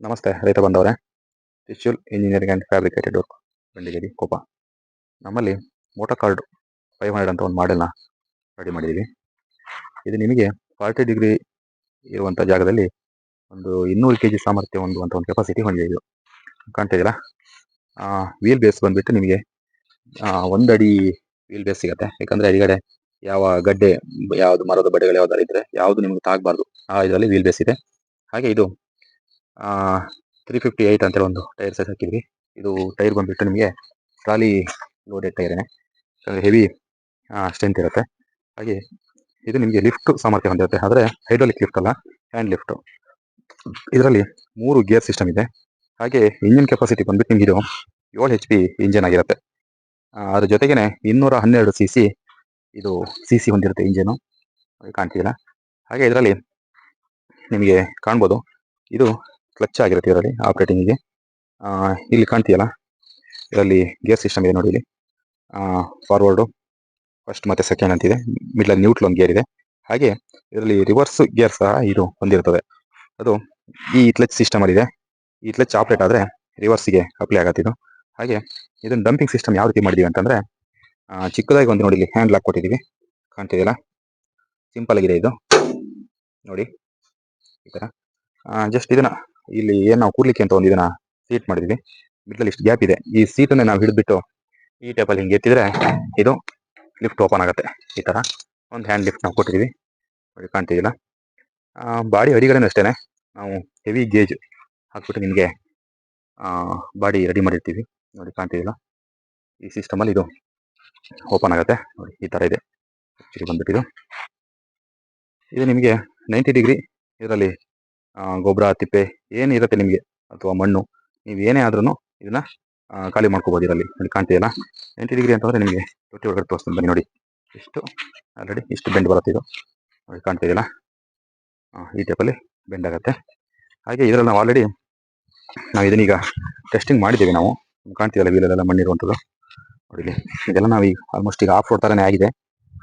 ನಮಸ್ತೆ, ರೈತ ಬಂದವರೇ. ಟಿಶ್ಯೂಲ್ engineering and fabricated work Bendigeri ಕೋಪ. ನಮ್ಮಲ್ಲಿ ಮೋಟರ್ ಕಾರ್ಡ್ ಫೈವ್ ಹಂಡ್ರೆಡ್ ಅಂತ ಒಂದು ಮಾಡೆಲ್ನ ರೆಡಿ ಮಾಡಿದ್ದೀವಿ. ಇದು ನಿಮಗೆ ಫಾರ್ಟಿ ಡಿಗ್ರಿ ಇರುವಂಥ ಜಾಗದಲ್ಲಿ ಒಂದು ಇನ್ನೂರು ಕೆ ಜಿ ಸಾಮರ್ಥ್ಯ ಹೊಂದುವಂಥ ಒಂದು ಕೆಪಾಸಿಟಿ ಹೊಂದಿದೆ ಇದು. ಕಾಣ್ತಿದ್ದೀರಾ ವೀಲ್ ಬೇಸ್ ಬಂದುಬಿಟ್ಟು ನಿಮಗೆ ಒಂದಡಿ ವೀಲ್ ಬೇಸ್ ಸಿಗುತ್ತೆ. ಯಾಕಂದರೆ ಅಡಿಗಡೆ ಯಾವ ಗಡ್ಡೆ, ಯಾವುದು ಮರದ ಬಡ್ಡೆಗಳು ಯಾವ್ದಾರು ಇದ್ದರೆ ಯಾವುದು ನಿಮಗೆ ತಾಗಬಾರ್ದು. ಆ, ಇದರಲ್ಲಿ ವೀಲ್ ಬೇಸ್ ಇದೆ. ಹಾಗೆ ಇದು ತ್ರೀ ಫಿಫ್ಟಿ ಏಯ್ಟ್ ಅಂತೇಳಿ ಒಂದು ಟೈರ್ ಸೈಜ್ ಹಾಕಿದ್ವಿ. ಇದು ಟೈರ್ ಬಂದುಬಿಟ್ಟು ನಿಮಗೆ ಟ್ರಾಲಿ ಲೋಡೆಡ್ ಟೈರೇನೆ ಹೆವಿ ಸ್ಟ್ರೆಂತ್ ಇರುತ್ತೆ. ಹಾಗೆ ಇದು ನಿಮಗೆ ಲಿಫ್ಟ್ ಸಾಮರ್ಥ್ಯ ಹೊಂದಿರುತ್ತೆ. ಆದರೆ ಹೈಡ್ರೋಲಿಕ್ ಲಿಫ್ಟ್ ಅಲ್ಲ ಹ್ಯಾಂಡ್ ಲಿಫ್ಟು ಇದರಲ್ಲಿ ಮೂರು ಗೇರ್ ಸಿಸ್ಟಮ್ ಇದೆ. ಹಾಗೆ ಇಂಜಿನ್ ಕೆಪಾಸಿಟಿ ಬಂದ್ಬಿಟ್ಟು ನಿಮಗೆ ಇದು ಏಳು ಎಚ್ ಪಿ ಇಂಜಿನ್ ಆಗಿರುತ್ತೆ. ಅದ್ರ ಜೊತೆಗೇ ಇನ್ನೂರ ಹನ್ನೆರಡು ಸಿ ಸಿ ಇದು ಸಿ ಸಿ ಹೊಂದಿರುತ್ತೆ ಇಂಜಿನು ಕಾಣ್ತಿದ್ದೀರಾ ಹಾಗೆ ಇದರಲ್ಲಿ ನಿಮಗೆ ಕಾಣ್ಬೋದು. ಇದು ಕ್ಲಚ್ ಆಗಿರುತ್ತೆ ಇದರಲ್ಲಿ ಆಪ್ರೇಟಿಂಗಿಗೆ ಇಲ್ಲಿ ಕಾಣ್ತೀಯಲ್ಲ? ಇದರಲ್ಲಿ ಗೇರ್ ಸಿಸ್ಟಮ್ ಇದೆ ನೋಡಿ ಇಲ್ಲಿ. ಫಾರ್ವರ್ಡು ಫಸ್ಟ್ ಮತ್ತೆ ಸೆಕೆಂಡ್ ಅಂತಿದೆ ಮಿಡ್ಲಲ್ಲಿ ನ್ಯೂಟ್ಲ್ ಒಂದು ಗೇರ್ ಇದೆ. ಹಾಗೆ ಇದರಲ್ಲಿ ರಿವರ್ಸ್ ಗೇರ್ ಸಹ ಇದು ಹೊಂದಿರ್ತದೆ ಅದು ಈ ಕ್ಲಚ್ ಸಿಸ್ಟಮಲ್ಲಿದೆ ಈ ಕ್ಲಚ್ ಆಪ್ರೇಟ್ ಆದರೆ ರಿವರ್ಸಿಗೆ ಅಪ್ಲೈ ಆಗತ್ತೆ ಇದು. ಹಾಗೆ ಇದನ್ನು ಡಂಪಿಂಗ್ ಸಿಸ್ಟಮ್ ಯಾವ ರೀತಿ ಮಾಡಿದೀವಿ ಅಂತಂದ್ರೆ ಚಿಕ್ಕದಾಗಿ ಒಂದು ನೋಡಿ ಇಲ್ಲಿ ಹ್ಯಾಂಡ್ ಲಾಕ್ ಕೊಟ್ಟಿದ್ದೀವಿ ಕಾಣ್ತಿದೆಯಲ್ಲ? ಸಿಂಪಲ್ ಆಗಿದೆ ಇದು. ನೋಡಿ. ಈ ಥರ ಜಸ್ಟ್ ಇದನ್ನ ಇಲ್ಲಿ ಏನು ನಾವು ಕೂರ್ಲಿಕ್ಕೆ ಅಂತ ಒಂದು ಇದನ್ನ ಸೀಟ್ ಮಾಡಿದ್ವಿ. ಮಿಡ್ಲಲ್ಲಿ ಇಷ್ಟು ಗ್ಯಾಪ್ ಇದೆ. ಈ ಸೀಟನ್ನೇ ನಾವು ಹಿಡಿದ್ಬಿಟ್ಟು ಈ ಟೈಪಲ್ಲಿ ಹಿಂಗೆ ಎತ್ತಿದ್ರೆ ಇದು ಲಿಫ್ಟ್ ಓಪನ್ ಆಗುತ್ತೆ. ಈ ಥರ ಒಂದು ಹ್ಯಾಂಡ್ ಲಿಫ್ಟ್ ನಾವು ಕೊಟ್ಟಿದ್ದೀವಿ ನೋಡಿ ಕಾಣ್ತಿದ್ದಿಲ್ಲ ಬಾಡಿ ಅಡಿಗಡೆನೂ ಅಷ್ಟೇ ನಾವು ಹೆವಿ ಗೇಜ್ ಹಾಕ್ಬಿಟ್ಟು ನಿಮಗೆ ಬಾಡಿ ರೆಡಿ ಮಾಡಿರ್ತೀವಿ. ನೋಡಿ ಕಾಣ್ತಿದ್ದಿಲ್ಲ ಈ ಸಿಸ್ಟಮಲ್ಲಿ ಇದು ಓಪನ್ ಆಗುತ್ತೆ. ನೋಡಿ, ಈ ಥರ ಇದೆ. ಆ್ಯಕ್ಚುಲಿ ಬಂದ್ಬಿಟ್ಟು ಇದು ಇದು ನಿಮಗೆ ನೈಂಟಿ ಡಿಗ್ರಿ ಇದರಲ್ಲಿ ಗೊಬ್ಬರ, ತಿಪ್ಪೆ ಏನಿರುತ್ತೆ ನಿಮಗೆ? ಅಥವಾ ಮಣ್ಣು? ನೀವು ಏನೇ ಆದ್ರೂ ಇದನ್ನ ಖಾಲಿ ಮಾಡ್ಕೋಬೋದು ಇದರಲ್ಲಿ. ನೋಡಿ ಕಾಣ್ತೀಯಲ್ಲ ಎಂಟು ಡಿಗ್ರಿ ಅಂತಂದರೆ ನಿಮಗೆ ತೊಟ್ಟಿ ಒಳಗಡೆ ತೋರಿಸ್ತೀನಿ ಬನ್ನಿ ನೋಡಿ. ಇಷ್ಟು ಆಲ್ರೆಡಿ ಇಷ್ಟು ಬೆಂಡ್ ಬರುತ್ತೆ ಇದು? ನೋಡಿ ಕಾಣ್ತಿದೆಯಲ್ಲ ಈ ಟೈಪಲ್ಲಿ ಬೆಂಡ್ ಆಗುತ್ತೆ. ಹಾಗೆ ಇದರಲ್ಲಿ ನಾವು ಆಲ್ರೆಡಿ ನಾವು ಇದನ್ನೀಗ ಟೆಸ್ಟಿಂಗ್ ಮಾಡಿದ್ದೀವಿ ನಾವು. ಕಾಣ್ತೀವಲ್ಲ ವೀಲಲ್ಲೆಲ್ಲ ಮಣ್ಣಿರುವಂಥದ್ದು? ನೋಡಿ ಇದೆಲ್ಲ ನಾವು ಈಗ ಆಲ್ಮೋಸ್ಟ್ ಈಗ ಆಫ್ ರೋಡ್ ಥರನೇ ಆಗಿದೆ.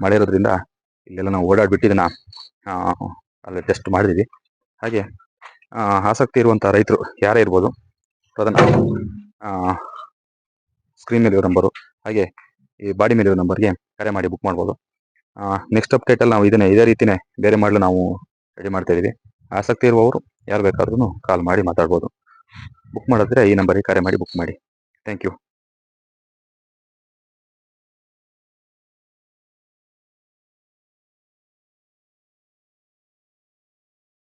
ಮಳೆ ಇರೋದ್ರಿಂದ ಇಲ್ಲೆಲ್ಲ ನಾವು ಓಡಾಡ್ಬಿಟ್ಟು ಇದನ್ನು ಅಲ್ಲಿ ಟೆಸ್ಟ್ ಮಾಡಿದ್ದೀವಿ. ಹಾಗೆ ಆಸಕ್ತಿ ಇರುವಂತಹ ರೈತರು ಯಾರೇ ಇರ್ಬೋದು ಅದನ್ನು ಸ್ಕ್ರೀನ್ ಮೇಲೆ ಇರೋ ನಂಬರು ಹಾಗೆ ಈ ಬಾಡಿ ಮೇಲೆ ಇರೋ ನಂಬರ್ಗೆ ಕರೆ ಮಾಡಿ ಬುಕ್ ಮಾಡ್ಬೋದು. ನೆಕ್ಸ್ಟ್ ಅಪ್ಡೇಟಲ್ಲಿ ನಾವು ಇದನ್ನೇ, ಇದೇ ರೀತಿನೇ ಬೇರೆ ಮಾಡಲು ನಾವು ರೆಡಿ ಮಾಡ್ತಾ ಇದ್ದೀವಿ. ಆಸಕ್ತಿ ಇರುವವರು ಯಾರು ಬೇಕಾದ್ರೂ ಕಾಲ್ ಮಾಡಿ ಮಾತಾಡ್ಬೋದು. ಬುಕ್ ಮಾಡಿದ್ರೆ ಈ ನಂಬರಿಗೆ ಕರೆ ಮಾಡಿ ಬುಕ್ ಮಾಡಿ. Thank you